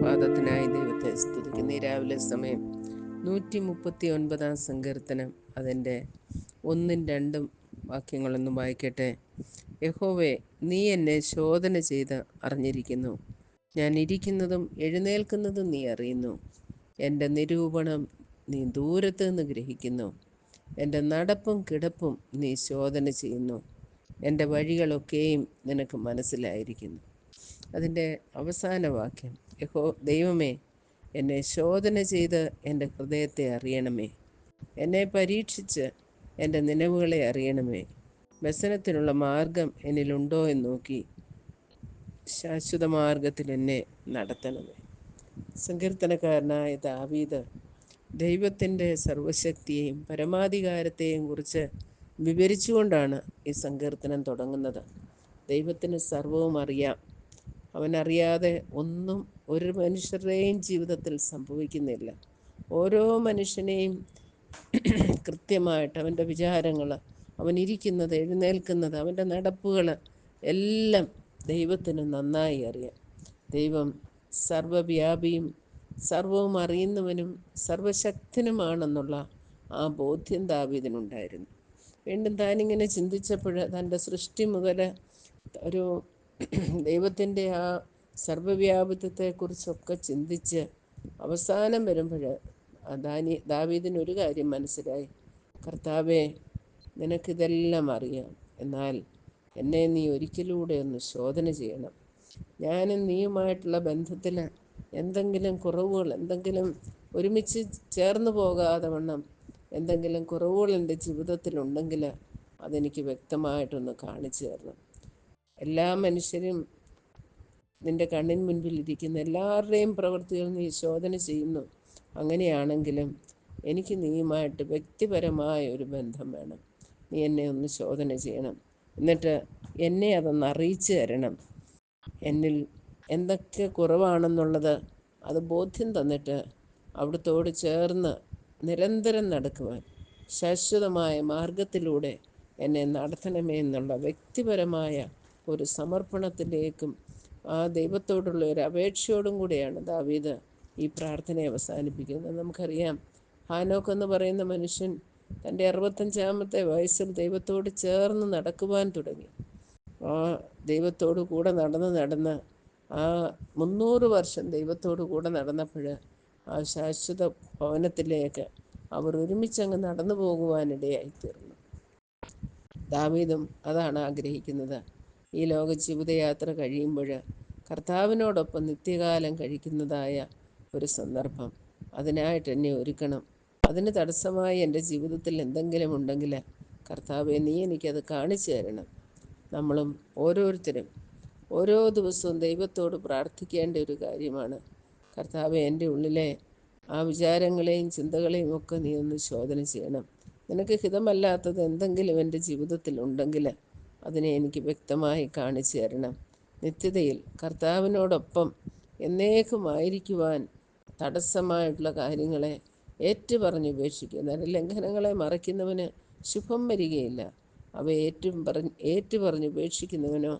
സുപ്രഭാതത്തിനായി ദൈവത്തെ സ്തുതിക്കുന്ന രാവിലെ സമയം നൂറ്റി മുപ്പത്തി ഒൻപതാം സങ്കീർത്തനം. അതിന്റെ ഒന്നും രണ്ടും വാക്യങ്ങളൊന്നും വായിക്കട്ടെ. യഹോവേ നീ എന്നെ ശോധന ചെയ്ത് അറിഞ്ഞിരിക്കുന്നു. ഞാൻ ഇരിക്കുന്നതും എഴുന്നേൽക്കുന്നതും നീ അറിയുന്നു. എന്റെ നിരൂപണം നീ ദൂരത്ത് നിന്ന് ഗ്രഹിക്കുന്നു. എന്റെ നടപ്പും കിടപ്പും നീ ശോധന ചെയ്യുന്നു. എന്റെ വഴികളൊക്കെയും നിനക്ക് മനസ്സിലായിരിക്കുന്നു. അതിന്റെ അവസാന വാക്യം യഹോ ദൈവമേ എന്നെ ശോധന ചെയ്ത് എന്റെ ഹൃദയത്തെ അറിയണമേ. എന്നെ പരീക്ഷിച്ച് എന്റെ നിലവുകളെ അറിയണമേ. വ്യസനത്തിനുള്ള മാർഗം എന്നിലുണ്ടോ എന്ന് നോക്കി ശാശ്വത മാർഗത്തിൽ എന്നെ നടത്തണമേ. സങ്കീർത്തനക്കാരനായ ദാവീദ് ദൈവത്തിന്റെ സർവശക്തിയെയും പരമാധികാരത്തെയും കുറിച്ച് വിവരിച്ചുകൊണ്ടാണ് ഈ സങ്കീർത്തനം തുടങ്ങുന്നത്. ദൈവത്തിന് സർവവും അറിയാം. അവനറിയാതെ ഒന്നും ഒരു മനുഷ്യരുടെയും ജീവിതത്തിൽ സംഭവിക്കുന്നില്ല. ഓരോ മനുഷ്യനെയും കൃത്യമായിട്ട് അവന്റെ വിചാരങ്ങൾ അവനിരിക്കുന്നത് എഴുന്നേൽക്കുന്നത് അവന്റെ നടപ്പുകൾ എല്ലാം ദൈവത്തിന് നന്നായി അറിയാം. ദൈവം സർവവ്യാപിയും സർവവും അറിയുന്നവനും സർവശക്തനുമാണെന്നുള്ള ആ ബോധ്യം ദാവീദിനുണ്ടായിരുന്നു. വീണ്ടും താനിങ്ങനെ ചിന്തിച്ചപ്പോൾ തന്റെ സൃഷ്ടി മുതൽ ഒരു ദൈവത്തിന്റെ ആ സർവവ്യാപിത്വത്തെക്കുറിച്ചൊക്കെ ചിന്തിച്ച് അവസാനം വരുമ്പോൾ ദാനി ദാവീദിന് ഒരു കാര്യം മനസ്സിലായി. കർത്താവെ നിനക്കിതെല്ലാം അറിയാം. എന്നാൽ എന്നെ നീ ഒരിക്കലൂടെ ഒന്ന് ശോധന ചെയ്യണം. ഞാനും നീയുമായിട്ടുള്ള ബന്ധത്തിൽ എന്തെങ്കിലും കുറവുകൾ എന്തെങ്കിലും ഒരുമിച്ച് ചേർന്ന് പോകാതെ വണ്ണം എന്തെങ്കിലും കുറവുകൾ എന്റെ ജീവിതത്തിലുണ്ടെങ്കിൽ അതെനിക്ക് വ്യക്തമായിട്ടൊന്ന് കാണിച്ചു തരണം. എല്ലാ മനുഷ്യരും നിന്റെ കണ്ണിൻ മുൻപിൽ ഇരിക്കുന്ന എല്ലാവരുടെയും പ്രവൃത്തികൾ നീ ശോധന ചെയ്യുന്നു. അങ്ങനെയാണെങ്കിലും എനിക്ക് നീയുമായിട്ട് വ്യക്തിപരമായ ഒരു ബന്ധം വേണം. നീ എന്നെ ഒന്ന് ശോധന ചെയ്യണം. എന്നിട്ട് എന്നെ അതൊന്ന് അറിയിച്ചു തരണം. എന്നിൽ എന്തൊക്കെ കുറവാണെന്നുള്ളത് അത് ബോധ്യം തന്നിട്ട് അവിടുത്തോട് ചേർന്ന് നിരന്തരം നടക്കുവാൻ ശാശ്വതമായ മാർഗത്തിലൂടെ എന്നെ നടത്തണമേ എന്നുള്ള വ്യക്തിപരമായ ഒരു സമർപ്പണത്തിലേക്കും ആ ദൈവത്തോടുള്ള ഒരു അപേക്ഷയോടും കൂടിയാണ് ദാവീദ് ഈ പ്രാർത്ഥനയെ അവസാനിപ്പിക്കുന്നത്. നമുക്കറിയാം ഹാനോക്ക് എന്ന് പറയുന്ന മനുഷ്യൻ തന്റെ അറുപത്തഞ്ചാമത്തെ വയസ്സിൽ ദൈവത്തോട് ചേർന്ന് നടക്കുവാൻ തുടങ്ങി. ആ ദൈവത്തോട് കൂടെ നടന്ന് നടന്ന് ആ മുന്നൂറ് വർഷം ദൈവത്തോട് കൂടെ നടന്നപ്പോൾ ആ ശാശ്വത ഭവനത്തിലേക്ക് അവർ ഒരുമിച്ചങ്ങ് നടന്നു പോകുവാനിടയായി തീർന്നു ദാവീദും അതാണ് ആഗ്രഹിക്കുന്നത്. ഈ ലോക ജീവിതയാത്ര കഴിയുമ്പോൾ കർത്താവിനോടൊപ്പം നിത്യകാലം കഴിക്കുന്നതായ ഒരു സന്ദർഭം. അതിനായിട്ട് എന്നെ ഒരുക്കണം. അതിന് തടസ്സമായി എന്റെ ജീവിതത്തിൽ എന്തെങ്കിലും ഉണ്ടെങ്കിൽ കർത്താവെ നീ എനിക്കത് കാണിച്ചു തരണം. നമ്മളും ഓരോരുത്തരും ഓരോ ദിവസവും ദൈവത്തോട് പ്രാർത്ഥിക്കേണ്ട ഒരു കാര്യമാണ്. കർത്താവെ എന്റെ ഉള്ളിലെ ആ വിചാരങ്ങളെയും ചിന്തകളെയും ഒക്കെ നീ ഒന്ന് ശോധന ചെയ്യണം. നിനക്ക് ഹിതമല്ലാത്തത് എന്തെങ്കിലും എന്റെ ജീവിതത്തിൽ ഉണ്ടെങ്കിൽ അതിനെ എനിക്ക് വ്യക്തമായി കാണിച്ചു തരണം. നിത്യതയിൽ കർത്താവിനോടൊപ്പം എന്നേക്കുമായിരിക്കുവാൻ തടസ്സമായിട്ടുള്ള കാര്യങ്ങളെ ഏറ്റു പറഞ്ഞുപേക്ഷിക്കുക അതായത് ലംഘനങ്ങളെ മറയ്ക്കുന്നവന് ശുഭം വരികയില്ല. അവ ഏറ്റും പറഞ്ഞ് ഏറ്റു ഉപേക്ഷിക്കുന്നവനോ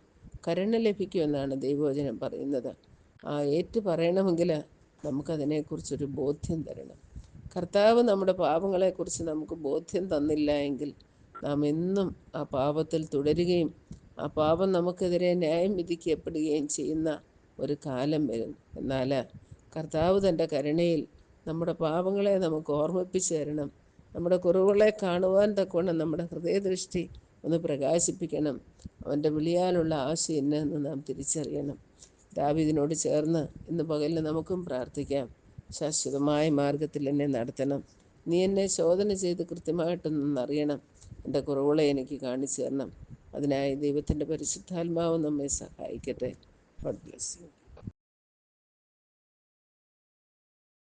കരുണ ലഭിക്കുമെന്നാണ് ദൈവവചനം പറയുന്നത്. ആ ഏറ്റു പറയണമെങ്കിൽ നമുക്കതിനെക്കുറിച്ചൊരു ബോധ്യം തരണം. കർത്താവ് നമ്മുടെ പാപങ്ങളെക്കുറിച്ച് നമുക്ക് ബോധ്യം തന്നില്ല എങ്കിൽ നാം എന്നും ആ പാപത്തിൽ തുടരുകയും ആ പാപം നമുക്കെതിരെ ന്യായം വിധിക്കപ്പെടുകയും ചെയ്യുന്ന ഒരു കാലം വരും എന്നാൽ കർത്താവ് തന്റെ കരുണയിൽ നമ്മുടെ പാപങ്ങളെ നമുക്ക് ഓർമ്മിപ്പിച്ചു തരണം. നമ്മുടെ കുറവുകളെ കാണുവാൻ തക്കവണ്ണം നമ്മുടെ ഹൃദയദൃഷ്ടി ഒന്ന് പ്രകാശിപ്പിക്കണം. അവന്റെ വിളിയാലുള്ള ആശ എന്നെന്ന് നാം തിരിച്ചറിയണം. ദാവിദിനോട് ചേർന്ന് ഇന്ന് പകലിൽ നമുക്കും പ്രാർത്ഥിക്കാം. ശാശ്വതമായ മാർഗത്തിൽ എന്നെ നടത്തണം. നീ എന്നെ ശോധന ചെയ്ത് കൃത്യമായിട്ട് അറിയണം എന്റെ കുറവുകളെ എനിക്ക് കാണിച്ചു തരണം. അതിനായി ദൈവത്തിന്റെ പരിശുദ്ധാത്മാവ് നമ്മെ സഹായിക്കട്ടെ. God bless you